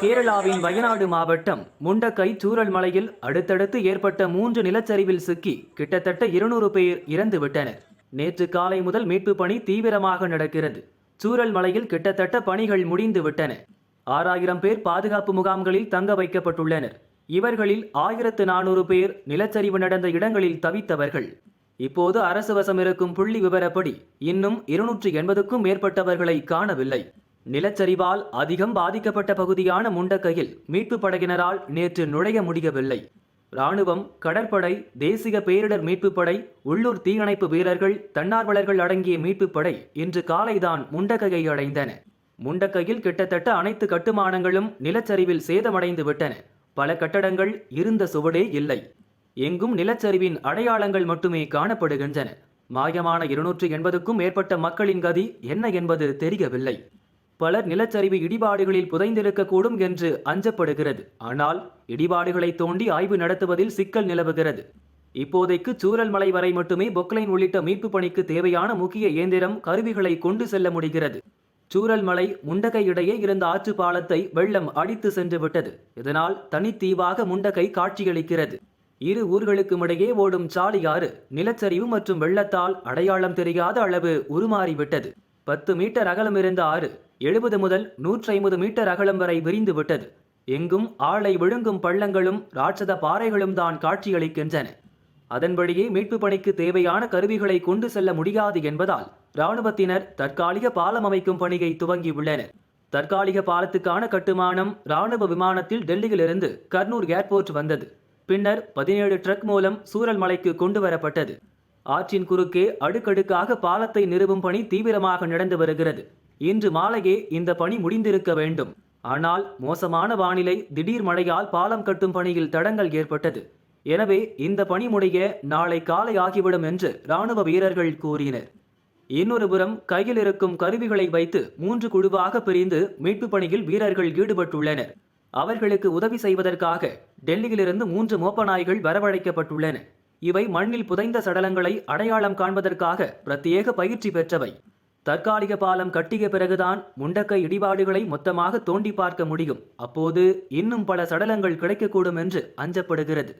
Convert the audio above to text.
கேரளாவின் வயநாடு மாவட்டம் முண்டக்கை சூரல் மலையில் அடுத்தடுத்து ஏற்பட்ட மூன்று நிலச்சரிவில் சிக்கி கிட்டத்தட்ட இருநூறு பேர் இறந்துவிட்டனர். நேற்று காலை முதல் மீட்பு பணி தீவிரமாக நடக்கிறது. சூரல் மலையில் கிட்டத்தட்ட பணிகள் முடிந்துவிட்டன. ஆறாயிரம் பேர் பாதுகாப்பு முகாம்களில் தங்க வைக்கப்பட்டுள்ளனர். இவர்களில் ஆயிரத்து நானூறு பேர் நிலச்சரிவு நடந்த இடங்களில் தவித்தவர்கள். இப்போது அரசு வசம் இருக்கும் புள்ளி விவரப்படி இன்னும் இருநூற்று எண்பதுக்கும் மேற்பட்டவர்களை காணவில்லை. நிலச்சரிவால் அதிகம் பாதிக்கப்பட்ட பகுதியான முண்டக்கையில் மீட்பு படையினரால் நேற்று நுழைய முடியவில்லை. ராணுவம் கடற்படை தேசிய பேரிடர் மீட்புப் படை உள்ளூர் தீயணைப்பு வீரர்கள் தன்னார்வலர்கள் அடங்கிய மீட்புப் படை இன்று காலைதான் முண்டக்கையை அடைந்தன. முண்டக்கையில் கிட்டத்தட்ட அனைத்து கட்டுமானங்களும் நிலச்சரிவில் சேதமடைந்து விட்டன. பல கட்டடங்கள் இருந்த சுவடே இல்லை. எங்கும் நிலச்சரிவின் அடையாளங்கள் மட்டுமே காணப்படுகின்றன. மாயமான இருநூற்று எண்பதுக்கும் மேற்பட்ட மக்களின் கதி என்ன என்பது தெரியவில்லை. பலர் நிலச்சரிவு இடிபாடுகளில் புதைந்திருக்கக்கூடும் என்று அஞ்சப்படுகிறது. ஆனால் இடிபாடுகளை தோண்டி ஆய்வு நடத்துவதில் சிக்கல் நிலவுகிறது. இப்போதைக்கு சூரல் மலை வரை மட்டுமே பொக்லைன் உள்ளிட்ட மீட்பு பணிக்கு தேவையான முக்கிய இயந்திரம் கருவிகளை கொண்டு செல்ல முடிகிறது. சூரல் மலை முண்டகை இடையே இருந்த ஆற்று பாலத்தை வெள்ளம் அடித்து சென்று விட்டது. இதனால் தனித்தீவாக முண்டகை காட்சியளிக்கிறது. இரு ஊர்களுக்கும் இடையே ஓடும் சாலியாறு நிலச்சரிவு மற்றும் வெள்ளத்தால் அடையாளம் தெரியாத அளவு உருமாறிவிட்டது. பத்து மீட்டர் அகலம் இருந்த ஆறு எழுபது முதல் நூற்றி ஐம்பது மீட்டர் அகலம் வரை விரிந்து விட்டது. எங்கும் ஆளை விழுங்கும் பள்ளங்களும் ராட்சத பாறைகளும் தான் காட்சியளிக்கின்றன. அதன்படியே மீட்பு பணிக்கு தேவையான கருவிகளை கொண்டு செல்ல முடியாது என்பதால் இராணுவத்தினர் தற்காலிக பாலம் அமைக்கும் பணியை துவங்கியுள்ளனர் தற்காலிக பாலத்துக்கான கட்டுமானம் இராணுவ விமானத்தில் டெல்லியிலிருந்து கர்னூர் ஏர்போர்ட் வந்தது. பின்னர் பதினேழு ட்ரக் மூலம் சூரல் மலைக்கு கொண்டு வரப்பட்டது. ஆற்றின் குறுக்கே அடுக்கடுக்காக பாலத்தை நிறுவும் பணி தீவிரமாக நடந்து வருகிறது. இன்று மாலையே இந்த பணி முடிந்திருக்க வேண்டும். ஆனால் மோசமான வானிலை திடீர் மழையால் பாலம் கட்டும் பணியில் தடங்கல் ஏற்பட்டது. எனவே இந்த பணி முடிய நாளை காலை ஆகிவிடும் என்று ராணுவ வீரர்கள் கூறினர். இன்னொரு புறம் கையில் இருக்கும் கருவிகளை வைத்து மூன்று குழுவாக பிரிந்து மீட்பு பணியில் வீரர்கள் ஈடுபட்டுள்ளனர். அவர்களுக்கு உதவி செய்வதற்காக டெல்லியிலிருந்து மூன்று மோப்ப நாய்கள் வரவழைக்கப்பட்டுள்ளன. இவை மண்ணில் புதைந்த சடலங்களை அடையாளம் காண்பதற்காக பிரத்யேக பயிற்சி பெற்றவை. தற்காலிக பாலம் கட்டிய பிறகுதான் முண்டக்க இடிபாடுகளை மொத்தமாக தோண்டி பார்க்க முடியும். அப்போது இன்னும் பல சடலங்கள் கிடைக்கக்கூடும் என்று அஞ்சப்படுகிறது.